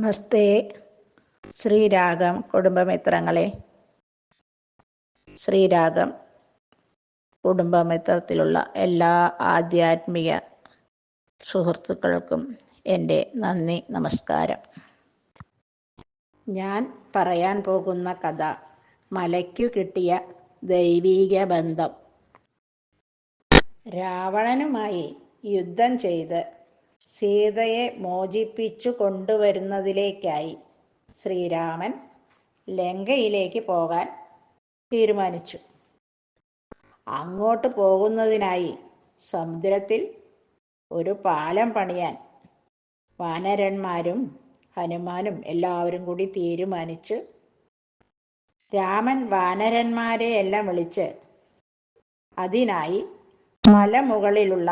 നമസ്തേ. ശ്രീരാഗം കുടുംബമിത്രങ്ങളെ. ശ്രീരാഗം കുടുംബമിത്രത്തിലുള്ള എല്ലാ ആധ്യാത്മിക സുഹൃത്തുക്കൾക്കും എന്റെ നന്ദി നമസ്കാരം. ഞാൻ പറയാൻ പോകുന്ന കഥ മലയ്ക്കു കിട്ടിയ ദൈവീക ബന്ധം. രാവണനുമായി യുദ്ധം ചെയ്ത് സീതയെ മോചിപ്പിച്ചു കൊണ്ടുവരുന്നതിലേക്കായി ശ്രീരാമൻ ലങ്കയിലേക്ക് പോകാൻ തീരുമാനിച്ചു. അങ്ങോട്ട് പോകുന്നതിനായി സമുദ്രത്തിൽ ഒരു പാലം പണിയാൻ വാനരന്മാരും ഹനുമാനും എല്ലാവരും കൂടി തീരുമാനിച്ച് രാമൻ വാനരന്മാരെ എല്ലാം വിളിച്ച് അതിനായി മലമുകളിലുള്ള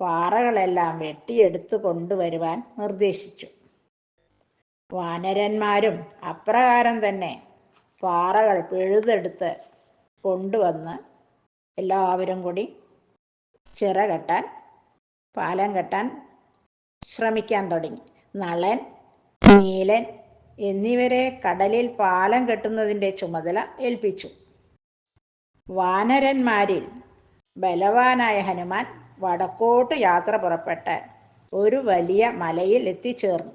പാറകളെല്ലാം വെട്ടിയെടുത്തു കൊണ്ടുവരുവാൻ നിർദ്ദേശിച്ചു. വാനരന്മാരും അപ്രകാരം തന്നെ പാറകൾ പിഴുതെടുത്ത് കൊണ്ടുവന്ന് എല്ലാവരും കൂടി ചിറ കെട്ടാൻ പാലം കെട്ടാൻ ശ്രമിക്കാൻ തുടങ്ങി. നളൻ നീലൻ എന്നിവരെ കടലിൽ പാലം കെട്ടുന്നതിന്റെ ചുമതല ഏൽപ്പിച്ചു. വാനരന്മാരിൽ ബലവാനായ ഹനുമാൻ വടക്കോട്ട് യാത്ര പുറപ്പെട്ട് ഒരു വലിയ മലയിൽ എത്തിച്ചേർന്നു.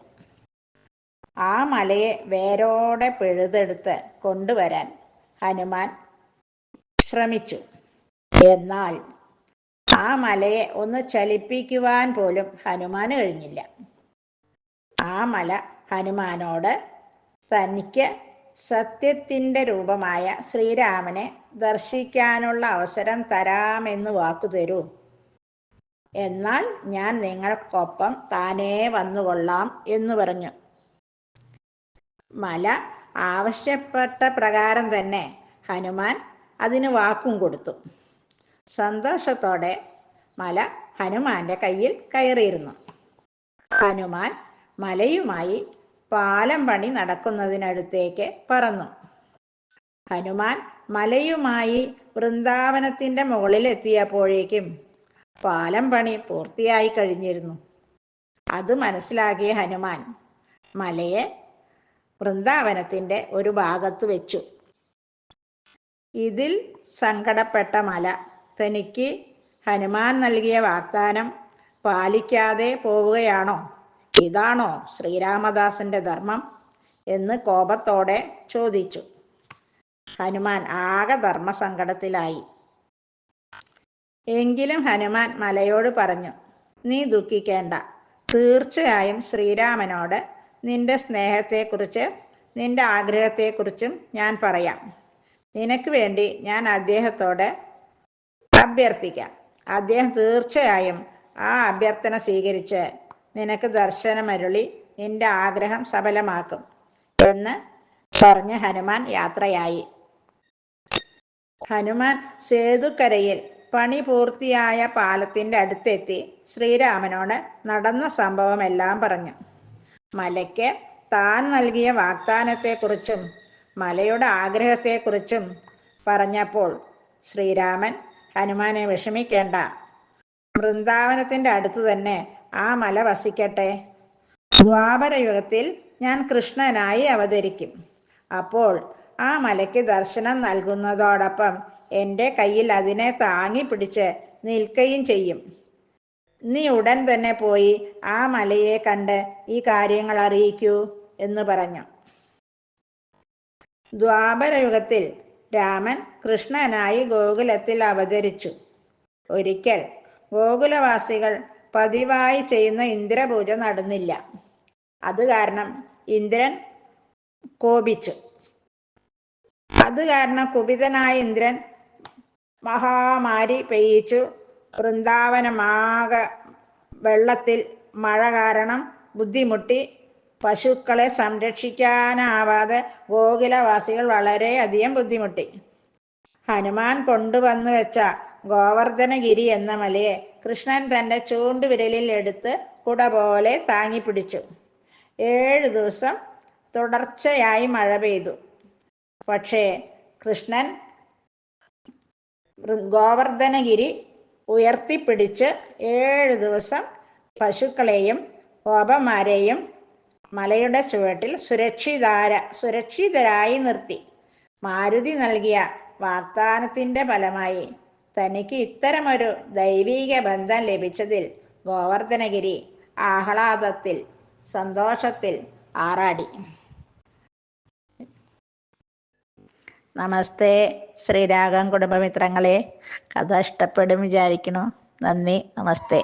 ആ മലയെ വേരോടെ പിഴുതെടുത്ത് കൊണ്ടുവരാൻ ഹനുമാൻ ശ്രമിച്ചു. എന്നാൽ ആ മലയെ ഒന്ന് ചലിപ്പിക്കുവാൻ പോലും ഹനുമാന് കഴിഞ്ഞില്ല. ആ മല ഹനുമാനോട് തനിക്ക് സത്യത്തിന്റെ രൂപമായ ശ്രീരാമനെ ദർശിക്കാനുള്ള അവസരം തരാമെന്ന് വാക്കു തരൂ എന്നാൽ ഞാൻ നിങ്ങൾക്കൊപ്പം താനേ വന്നുകൊള്ളാം എന്ന് പറഞ്ഞു. മല ആവശ്യപ്പെട്ട പ്രകാരം തന്നെ ഹനുമാൻ അതിന് വാക്കും കൊടുത്തു. സന്തോഷത്തോടെ മല ഹനുമാന്റെ കയ്യിൽ കയറിയിരുന്നു. ഹനുമാൻ മലയുമായി പാലം പണി നടക്കുന്നതിനടുത്തേക്ക് പറന്നു. ഹനുമാൻ മലയുമായി വൃന്ദാവനത്തിന്റെ മുകളിൽ എത്തിയപ്പോഴേക്കും പാലം പണി പൂർത്തിയായി കഴിഞ്ഞിരുന്നു. അത് മനസ്സിലാക്കിയ ഹനുമാൻ മലയെ വൃന്ദാവനത്തിന്റെ ഒരു ഭാഗത്ത് വെച്ചു. ഇതിൽ സങ്കടപ്പെട്ട മല തനിക്ക് ഹനുമാൻ നൽകിയ വാഗ്ദാനം പാലിക്കാതെ പോവുകയാണോ? ഇതാണോ ശ്രീരാമദാസന്റെ ധർമ്മം? എന്ന് കോപത്തോടെ ചോദിച്ചു. ഹനുമാൻ ആകെ ധർമ്മസങ്കടത്തിലായി. എങ്കിലും ഹനുമാൻ മലയോട് പറഞ്ഞു നീ ദുഃഖിക്കേണ്ട. തീർച്ചയായും ശ്രീരാമനോട് നിന്റെ സ്നേഹത്തെക്കുറിച്ച് നിന്റെ ആഗ്രഹത്തെക്കുറിച്ചും ഞാൻ പറയാം. നിനക്ക് വേണ്ടി ഞാൻ അദ്ദേഹത്തോട് അഭ്യർത്ഥിക്കാം. അദ്ദേഹം തീർച്ചയായും ആ അഭ്യർത്ഥന സ്വീകരിച്ച് നിനക്ക് ദർശനമരുളി നിന്റെ ആഗ്രഹം സഫലമാക്കും എന്ന് പറഞ്ഞ് ഹനുമാൻ യാത്രയായി. ഹനുമാൻ സേതുക്കരയിൽ പണി പൂർത്തിയായ പാലത്തിന്റെ അടുത്തെത്തി ശ്രീരാമനോട് നടന്ന സംഭവം എല്ലാം പറഞ്ഞു. മലയ്ക്ക് താൻ നൽകിയ വാഗ്ദാനത്തെക്കുറിച്ചും മലയുടെ ആഗ്രഹത്തെക്കുറിച്ചും പറഞ്ഞപ്പോൾ ശ്രീരാമൻ ഹനുമാനെ വിഷമിക്കേണ്ട. വൃന്ദാവനത്തിന്റെ അടുത്ത് തന്നെ ആ മല വസിക്കട്ടെ. ദ്വാപരയുഗത്തിൽ ഞാൻ കൃഷ്ണനായി അവതരിക്കും. അപ്പോൾ ആ മലയ്ക്ക് ദർശനം നൽകുന്നതോടൊപ്പം എന്റെ കയ്യിൽ അതിനെ താങ്ങി പിടിച്ച് നിൽക്കുകയും ചെയ്യും. നീ ഉടൻ തന്നെ പോയി ആ മലയെ കണ്ട് ഈ കാര്യങ്ങൾ അറിയിക്കൂ എന്ന് പറഞ്ഞു. ദ്വാപരയുഗത്തിൽ രാമൻ കൃഷ്ണനായി ഗോകുലത്തിൽ അവതരിച്ചു. ഒരിക്കൽ ഗോകുലവാസികൾ പതിവായി ചെയ്യുന്ന ഇന്ദ്രപൂജ നടന്നില്ല. അത് കാരണം ഇന്ദ്രൻ കോപിച്ചു. അത് കാരണം കുപിതനായ ഇന്ദ്രൻ മഹാമാരി പെയ്യിച്ചു. വൃന്ദാവനമാകെ വെള്ളത്തിൽ മഴ കാരണം ബുദ്ധിമുട്ടി. പശുക്കളെ സംരക്ഷിക്കാനാവാതെ ഗോകുലവാസികൾ വളരെയധികം ബുദ്ധിമുട്ടി. ഹനുമാൻ കൊണ്ടുവന്നു വെച്ച ഗോവർദ്ധനഗിരി എന്ന മലയെ കൃഷ്ണൻ തന്റെ ചൂണ്ടുവിരലിൽ എടുത്ത് കുട പോലെ താങ്ങിപ്പിടിച്ചു ഏഴ് ദിവസം തുടർച്ചയായി മഴ പെയ്തു. പക്ഷേ കൃഷ്ണൻ ഗോവർദ്ധനഗിരി ഉയർത്തിപ്പിടിച്ച് ഏഴ് ദിവസം പശുക്കളെയും കോപമാരെയും മലയുടെ ചുവട്ടിൽ സുരക്ഷിതാര സുരക്ഷിതരായി നിർത്തി. മാരുതി നൽകിയ വാഗ്ദാനത്തിന്റെ ഫലമായി തനിക്ക് ഇത്തരമൊരു ദൈവീക ബന്ധം ലഭിച്ചതിൽ ഗോവർദ്ധനഗിരി ആഹ്ലാദത്തിൽ സന്തോഷത്തിൽ ആറാടി. നമസ്തേ ശ്രീരാഗം കുടുംബമിത്രങ്ങളെ. കഥ ഇഷ്ടപ്പെടും വിചാരിക്കണു നന്ദി നമസ്തേ.